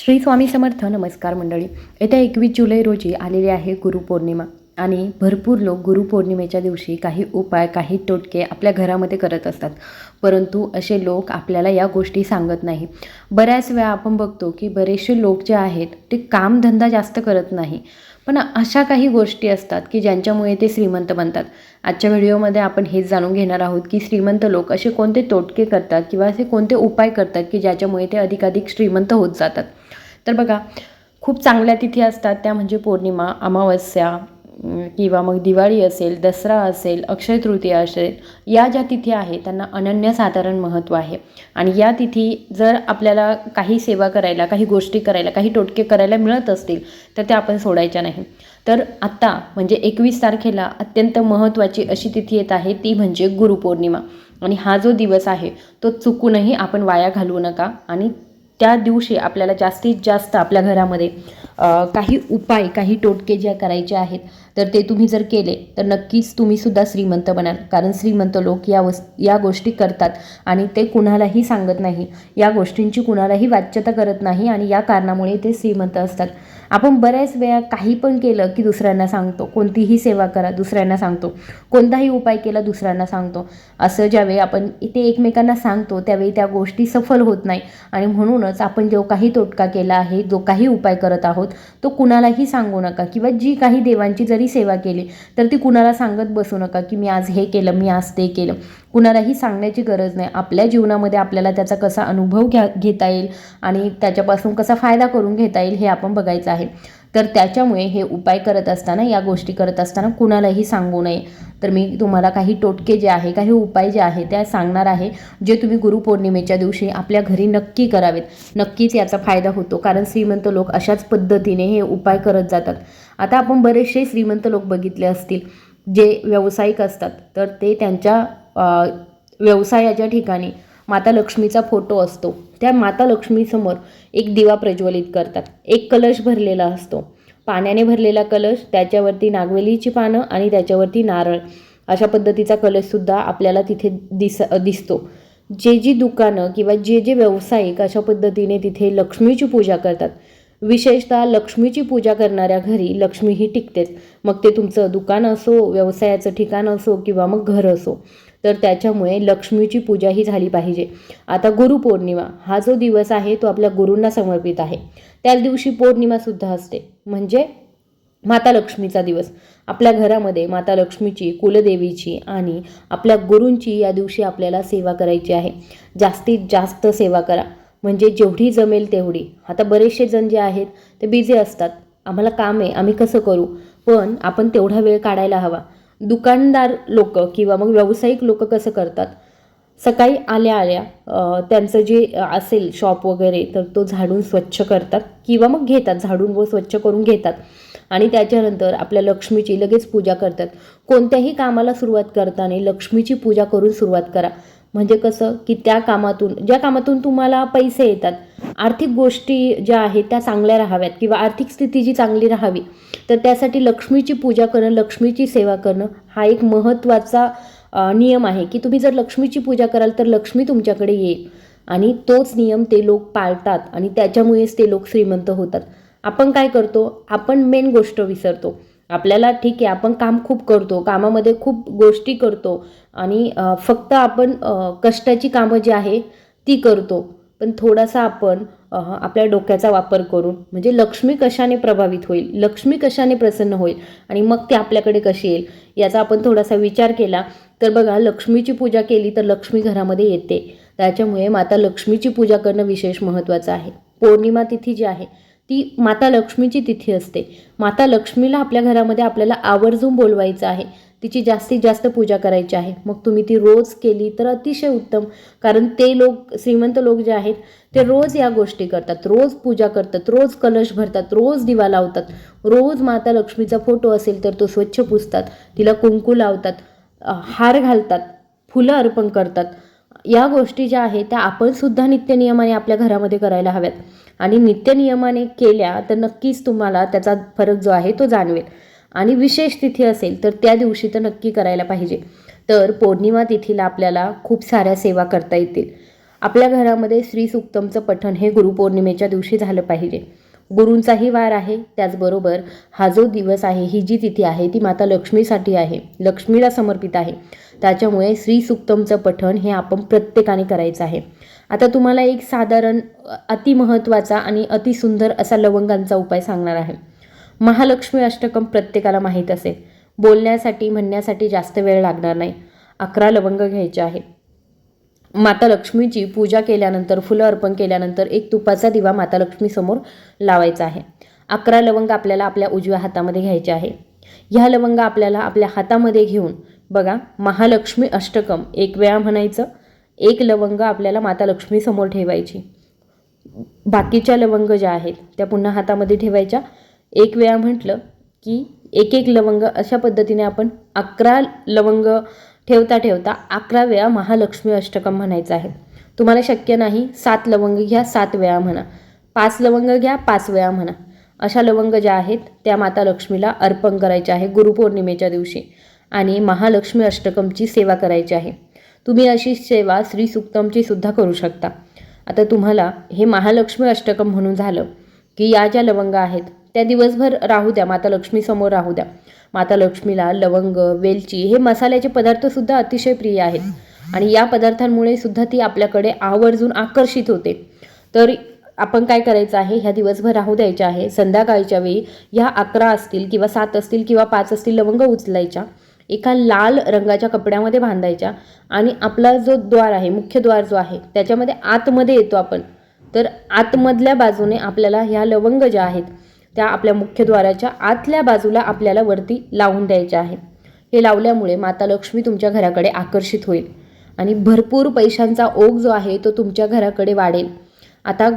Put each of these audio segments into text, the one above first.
श्री स्वामी समर्थ नमस्कार मंडळी. येत्या एकवीस जुलै रोजी आलेली आहे गुरुपौर्णिमा आणि भरपूर लोक गुरुपौर्णिमेच्या दिवशी काही उपाय काही टोटके आपल्या घरामध्ये करत असतात. परंतु असे लोक आपल्याला या गोष्टी सांगत नाही. बऱ्याच वेळा आपण बघतो की बरेचसे लोक जे आहेत ते कामधंदा जास्त करत नाही. पण अशा काही गोष्टी असतात की ज्यांच्यामुळे ते श्रीमंत बनतात. आजच्या व्हिडिओमध्ये आपण हेच जाणून घेणार आहोत की श्रीमंत लोक असे कोणते तोटके करतात किंवा असे कोणते उपाय करतात की ज्याच्यामुळे ते अधिकाधिक श्रीमंत होत जातात. तर बघा खूप चांगल्या तिथी असतात त्या म्हणजे पौर्णिमा अमावस्या किंवा मग दिवाळी असेल दसरा असेल अक्षय तृतीया असेल या ज्या तिथी आहेत त्यांना अनन्यसाधारण महत्त्व आहे. आणि या तिथी जर आपल्याला काही सेवा करायला काही गोष्टी करायला काही टोटके करायला मिळत असतील तर त्या आपण सोडायच्या नाही. तर आत्ता म्हणजे एकवीस तारखेला अत्यंत महत्त्वाची अशी तिथी येत आहे ती म्हणजे गुरुपौर्णिमा. आणि हा जो दिवस आहे तो चुकूनही आपण वाया घालवू नका आणि त्या दिवशी आपल्याला जास्तीत जास्त आपल्या घरामध्ये काही उपाय काही टोटके ज्या करायचे आहेत तर ते तुम्ही जर केले तर नक्कीच तुम्ही सुद्धा श्रीमंत बनाल. कारण श्रीमंत लोक या वस् या गोष्टी करतात आणि ते कुणालाही सांगत नाही. या गोष्टींची कुणालाही वाच्यता करत नाही आणि या कारणामुळे ते श्रीमंत असतात. आपण बऱ्याच वेळा काही पण केलं की दुसऱ्यांना सांगतो. कोणतीही सेवा करा दुसऱ्यांना सांगतो. कोणताही उपाय केला दुसऱ्यांना सांगतो. असं ज्यावेळी आपण ते एकमेकांना सांगतो त्यावेळी त्या गोष्टी सफल होत नाही. आणि म्हणूनच आपण जो काही तोटका केला आहे जो काही उपाय करत आहोत तो कुणालाही सांगू नका. किंवा जी काही देवांची जरी सेवा केली तर ती कुणाला सांगत बसू नका की मी आज हे केलं मी आज ते केलं. कुणालाही सांगण्याची गरज नाही. आपल्या जीवनामध्ये आपल्याला त्याचा कसा अनुभव घ्या घेता येईल आणि त्याच्यापासून कसा फायदा करून घेता येईल हे आपण बघायचं आहे. तर त्याच्यामुळे हे उपाय करत असताना या गोष्टी करत असताना कुणालाही सांगू नये. तर मी तुम्हाला काही टोटके जे आहे काही उपाय जे आहे त्या सांगणार आहे जे तुम्ही गुरुपौर्णिमेच्या दिवशी आपल्या घरी नक्की करावेत. नक्कीच याचा फायदा होतो कारण श्रीमंत लोक अशाच पद्धतीने हे उपाय करत जातात. आता आपण बरेचसे श्रीमंत लोक बघितले असतील जे व्यावसायिक असतात तर ते त्यांच्या व्यवसायाच्या ठिकाणी माता लक्ष्मीचा फोटो असतो. त्या माता लक्ष्मीसमोर एक दिवा प्रज्वलित करतात. एक कलश भरलेला असतो. पाण्याने भरलेला कलश त्याच्यावरती नागवेलीची पानं आणि त्याच्यावरती नारळ. अशा पद्धतीचा कलशसुद्धा आपल्याला तिथे दिस दिसतो. जे जी दुकानं किंवा जे जे व्यावसायिक अशा पद्धतीने तिथे लक्ष्मीची पूजा करतात. विशेषतः लक्ष्मीची पूजा करणाऱ्या घरी लक्ष्मी ही टिकतेच. मग ते तुमचं दुकान असो व्यवसायाचं ठिकाण असो किंवा मग घर असो. तर त्याच्यामुळे लक्ष्मीची पूजा ही झाली पाहिजे. आता गुरुपौर्णिमा हा जो दिवस आहे तो आपल्या गुरूंना समर्पित आहे. त्याच दिवशी पौर्णिमासुद्धा असते. म्हणजे माता लक्ष्मीचा दिवस. आपल्या घरामध्ये माता लक्ष्मीची कुलदेवीची आणि आपल्या गुरूंची या दिवशी आपल्याला सेवा करायची आहे. जास्तीत जास्त सेवा करा. म्हणजे जेवढी जमेल तेवढी. आता बरेचसे जण जे आहेत ते बिझी असतात. आम्हाला काम आहे आम्ही कसं करू? पण आपण तेवढा वेळ काढायला हवा. दुकानदार लोक किंवा मग व्यावसायिक लोक कसं करतात? सकाळी आल्या आल्या त्यांचं जे असेल शॉप वगैरे तर तो झाडून स्वच्छ करतात किंवा मग घेतात झाडून व स्वच्छ करून घेतात. आणि त्याच्यानंतर आपल्या लक्ष्मीची लगेच पूजा करतात. कोणत्याही कामाला सुरुवात करताना लक्ष्मीची पूजा करून सुरुवात करा. म्हणजे कसं की त्या कामातून ज्या कामातून तुम्हाला पैसे येतात आर्थिक गोष्टी ज्या आहेत त्या चांगल्या राहाव्यात किंवा आर्थिक स्थिती जी चांगली राहावी तर त्यासाठी लक्ष्मीची पूजा करणं लक्ष्मीची सेवा करणं हा एक महत्त्वाचा नियम आहे की तुम्ही जर लक्ष्मीची पूजा कराल तर लक्ष्मी तुमच्याकडे येईल आणि तोच नियम ते लोक पाळतात आणि त्याच्यामुळेच ते लोक श्रीमंत होतात. आपण काय करतो? आपण मेन गोष्ट विसरतो. आपल्याला ठीक आहे आपण काम खूप करतो कामामध्ये खूप गोष्टी करतो आणि फक्त आपण कष्टाची कामं जी आहे ती करतो. पण थोडासा आपण आपल्या डोक्याचा वापर करून म्हणजे लक्ष्मी कशाने प्रभावित होईल लक्ष्मी कशाने प्रसन्न होईल आणि मग ते आपल्याकडे कशी येईल याचा आपण थोडासा विचार केला. तर बघा लक्ष्मीची पूजा केली तर लक्ष्मी घरामध्ये येते. त्याच्यामुळे माता लक्ष्मीची पूजा करणं विशेष महत्त्वाचं आहे. पौर्णिमा तिथी जी आहे ती माता लक्ष्मीची तिथी असते. माता लक्ष्मीला आपल्या घरामध्ये आपल्याला आवर्जून बोलवायचं आहे. तिची जास्तीत जास्त पूजा करायची आहे. मग तुम्ही ती रोज केली तर अतिशय उत्तम. कारण ते लोक श्रीमंत लोक जे आहेत ते रोज या गोष्टी करतात. रोज पूजा करतात रोज कलश भरतात रोज दिवा लावतात. रोज माता लक्ष्मीचा फोटो असेल तर तो स्वच्छ पुसतात. तिला कुंकू लावतात हार घालतात फुलं अर्पण करतात. या गोष्टी ज्या आहेत त्या आपण सुद्धा नित्यनियमाने आपल्या घरामध्ये करायला हव्यात. आणि नित्यनियमाने केल्या तर नक्कीच तुम्हाला त्याचा फरक जो आहे तो जाणवेल. आणि विशेष तिथी असेल तर त्या दिवशी तर नक्की करायला पाहिजे. तर पौर्णिमा तिथीला आपल्याला खूप साऱ्या सेवा करता येतील. आपल्या घरामध्ये श्री सुक्तमचं पठण हे गुरुपौर्णिमेच्या दिवशी झालं पाहिजे. गुरूंचाही वार आहे. त्याचबरोबर हा जो दिवस आहे ही जी तिथी आहे ती माता लक्ष्मीसाठी आहे. लक्ष्मीला समर्पित आहे. त्याच्यामुळे श्री सुक्तमचं पठण हे आपण प्रत्येकाने करायचं आहे. आता तुम्हाला एक साधारण अतिमहत्त्वाचा आणि अतिसुंदर असा लवंगांचा उपाय सांगणार आहे. महालक्ष्मी अष्टकम प्रत्येकाला माहीत असेल. बोलण्यासाठी म्हणण्यासाठी जास्त वेळ लागणार नाही. अकरा लवंग घ्यायचे आहे माता लक्ष्मीची पूजा केल्यानंतर फुलं अर्पण केल्यानंतर एक तुपाचा दिवा माता लक्ष्मीसमोर लावायचा आहे. अकरा लवंग आपल्याला आपल्या उजव्या हातामध्ये घ्यायचे आहे. ह्या लवंग आपल्याला आपल्या हातामध्ये घेऊन बघा महालक्ष्मी अष्टकम. एक वेळा म्हणायचं एक लवंग आपल्याला माता लक्ष्मीसमोर ठेवायची. बाकीच्या लवंग ज्या आहेत त्या पुन्हा हातामध्ये ठेवायच्या. एक वेळा म्हटलं की एक एक लवंग अशा पद्धतीने आपण अकरा लवंग ठेवता ठेवता अकरा वेळा महालक्ष्मी अष्टकम म्हणायचं आहे. तुम्हाला शक्य नाही सात लवंग घ्या सात वेळा म्हणा. पाच लवंग घ्या पाच वेळा म्हणा. अशा लवंग ज्या आहेत त्या माता लक्ष्मीला अर्पण करायच्या आहे गुरुपौर्णिमेच्या दिवशी. आणि महालक्ष्मी अष्टकमची सेवा करायची आहे. तुम्ही अशी सेवा श्री सुक्तमची सुद्धा करू शकता. आता तुम्हाला हे महालक्ष्मी अष्टकम म्हणून झालं की या ज्या लवंग आहेत त्या दिवसभर राहू द्या माता लक्ष्मीसमोर राहू द्या. माता लक्ष्मीला लवंग वेलची हे मसाल्याचे पदार्थसुद्धा अतिशय प्रिय आहेत. आणि या पदार्थांमुळे सुद्धा ती आपल्याकडे आवर्जून आकर्षित होते. तर आपण काय करायचं आहे ह्या दिवसभर राहू द्यायच्या आहे. संध्याकाळच्या वेळी ह्या अकरा असतील किंवा सात असतील किंवा पाच असतील लवंग उचलायच्या. एका लाल रंगाच्या कपड्यामध्ये बांधायच्या आणि आपला जो द्वार आहे मुख्य द्वार जो आहे त्याच्यामध्ये आतमध्ये येतो आपण. तर आतमधल्या बाजूने आपल्याला ह्या लवंग ज्या आहेत त्या आपल्या मुख्यद्वाराच्या आतल्या बाजूला आपल्याला वरती लावून द्यायच्या आहे हे लावल्यामुळे माता लक्ष्मी तुमच्या घराकडे आकर्षित होईल आणि भरपूर पैशांचा ओघ जो आहे तो तुमच्या घराकडे वाढेल. आता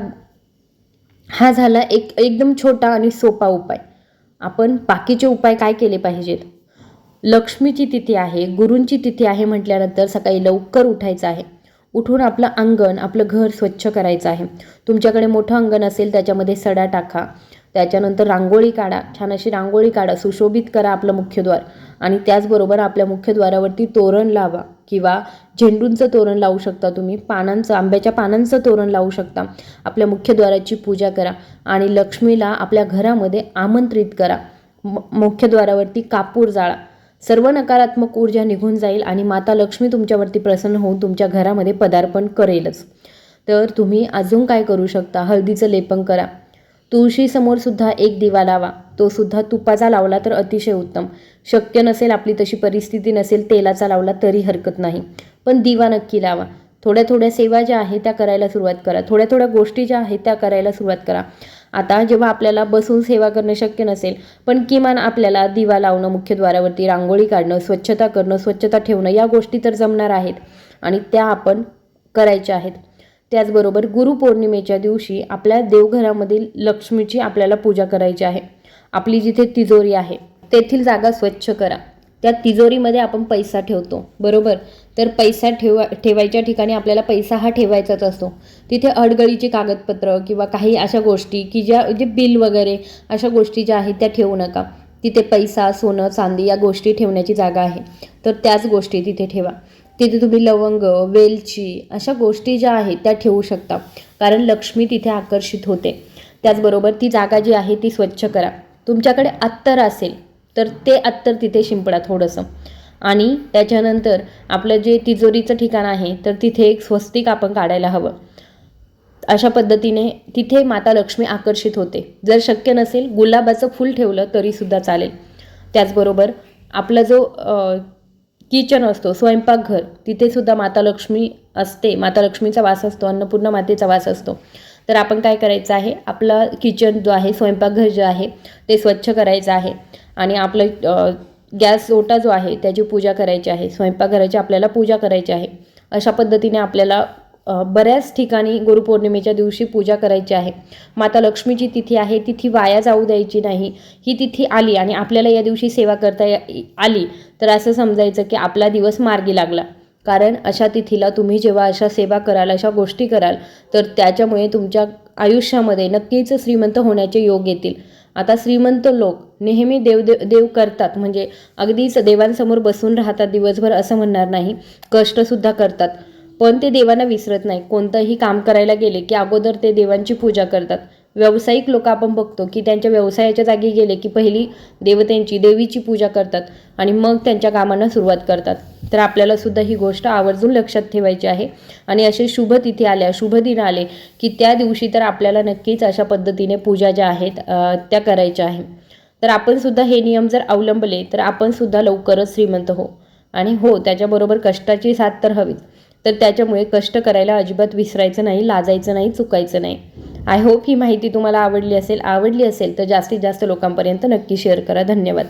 हा झाला एक एकदम छोटा आणि सोपा उपाय. आपण बाकीचे उपाय काय केले पाहिजेत? लक्ष्मीची तिथी आहे गुरूंची तिथी आहे म्हटल्यानंतर सकाळी लवकर उठायचं आहे. उठून आपलं अंगण आपलं घर स्वच्छ करायचं आहे. तुमच्याकडे मोठं अंगण असेल त्याच्यामध्ये सडा टाका. त्याच्यानंतर रांगोळी काढा. छान अशी रांगोळी काढा. सुशोभित करा आपलं मुख्यद्वार. आणि त्याचबरोबर आपल्या मुख्यद्वारावरती तोरण लावा. किंवा झेंडूंचं तोरण लावू शकता तुम्ही. पानांचं आंब्याच्या पानांचं तोरण लावू शकता. आपल्या मुख्यद्वाराची पूजा करा. आणि लक्ष्मीला आपल्या घरामध्ये आमंत्रित करा. म मुख्यद्वारावरती कापूर जाळा. सर्व नकारात्मक ऊर्जा निघून जाईल आणि माता लक्ष्मी तुमच्यावरती प्रसन्न होऊन तुमच्या घरामध्ये पदार्पण करेलच. तर तुम्ही अजून काय करू शकता? हळदीचं लेपन करा. तुळशीसमोर सुद्धा एक दिवा लावा. तो सुद्धा तुपाचा लावला तर अतिशय उत्तम. शक्य नसेल आपली तशी परिस्थिती नसेल तेलाचा लावला तरी हरकत नाही. पण दिवा नक्की लावा. थोड्या थोड्या सेवा ज्या आहेत त्या करायला सुरुवात करा. थोड्या थोड्या गोष्टी ज्या आहेत त्या करायला सुरुवात करा. आता जेव्हा आपल्याला बसून सेवा करणं शक्य नसेल पण किमान आपल्याला दिवा लावणं मुख्यद्वारावरती रांगोळी काढणं स्वच्छता करणं स्वच्छता ठेवणं या गोष्टी तर जमणार आहेत आणि त्या आपण करायच्या आहेत. त्याचबरोबर गुरुपौर्णिमेच्या दिवशी आपल्या देवघरामधील लक्ष्मीची आपल्याला पूजा करायची आहे. आपली जिथे तिजोरी आहे तेथील जागा स्वच्छ करा. त्या तिजोरीमध्ये आपण पैसा ठेवतो बरोबर? तर पैसा ठेवा ठेवायच्या ठिकाणी आपल्याला पैसा हा ठेवायचाच असतो. तिथे अडगळीची कागदपत्र किंवा काही अशा गोष्टी की ज्या जे बिल वगैरे अशा गोष्टी ज्या आहेत त्या ठेवू नका. तिथे पैसा सोनं चांदी या गोष्टी ठेवण्याची जागा आहे. तर त्याच गोष्टी तिथे ठेवा. तिथे तुम्ही लवंग वेलची अशा गोष्टी ज्या आहेत त्या ठेवू शकता. कारण लक्ष्मी तिथे आकर्षित होते. त्याचबरोबर ती जागा जी आहे ती स्वच्छ करा. तुमच्याकडे अत्तर असेल तर ते अत्तर तिथे शिंपडा थोडंसं. आणि त्याच्यानंतर आपलं जे तिजोरीचं ठिकाण आहे तर तिथे एक स्वस्तिक आपण काढायला हवं. अशा पद्धतीने तिथे माता लक्ष्मी आकर्षित होते. जर शक्य नसेल गुलाबाचं फूल ठेवलं तरीसुद्धा चालेल. त्याचबरोबर आपला जो किचन असतो स्वयंपाकघर तिथेसुद्धा माता लक्ष्मी असते. माता लक्ष्मीचा वास असतो अन्नपूर्णा मातेचा वास असतो. तर आपण काय करायचं आहे? आपला किचन जो आहे स्वयंपाकघर जे आहे ते स्वच्छ करायचं आहे. आणि आपलं गॅस ओटा जो आहे त्याची पूजा करायची आहे स्वयंपाकघराची आपल्याला पूजा करायची आहे अशा पद्धतीने आपल्याला बऱ्याच ठिकाणी गुरुपौर्णिमेच्या दिवशी पूजा करायची आहे. माता लक्ष्मीची तिथी आहे तिथी वाया जाऊ द्यायची नाही ही तिथी आली आणि आपल्याला या दिवशी सेवा करता आली तर असं समजायचं की आपला दिवस मार्गी लागला. कारण अशा तिथीला तुम्ही जेव्हा अशा सेवा कराल अशा गोष्टी कराल तर त्याच्यामुळे तुमच्या आयुष्यामध्ये नक्कीच श्रीमंत होण्याचे योग येतील. आता श्रीमंत लोक नेहमी देवदेव देव देव करतात. म्हणजे अगदीच देवांसमोर बसून राहतात दिवसभर असं म्हणणार नाही. कष्टसुद्धा करतात. पण ते देवांना विसरत नाही. कोणतंही काम करायला गेले की अगोदर ते देवांची पूजा करतात. व्यावसायिक लोक आपण बघतो की त्यांच्या व्यवसायाच्या जागी गेले की पहिली देवतेंची देवीची पूजा करतात आणि मग त्यांच्या कामांना सुरुवात करतात. तर आपल्याला सुद्धा ही गोष्ट आवर्जून लक्षात ठेवायची आहे. आणि असे शुभ तिथे आल्या शुभ दिन आले की त्या दिवशी तर आपल्याला नक्कीच अशा पद्धतीने पूजा ज्या आहेत त्या करायच्या आहे. तर आपण सुद्धा हे नियम जर अवलंबले तर आपण सुद्धा लवकरच श्रीमंत हो. आणि हो त्याच्याबरोबर कष्टाची साथ तर हवीच. तर त्याच्यामुळे कष्ट करायला अजिबात विसरायचं नाही लाजायचं नाही चुकायचं नाही. आय होप ही माहिती तुम्हाला आवडली असेल आवडली असेल तर जास्तीत जास्त लोकांपर्यंत नक्की शेअर करा. धन्यवाद.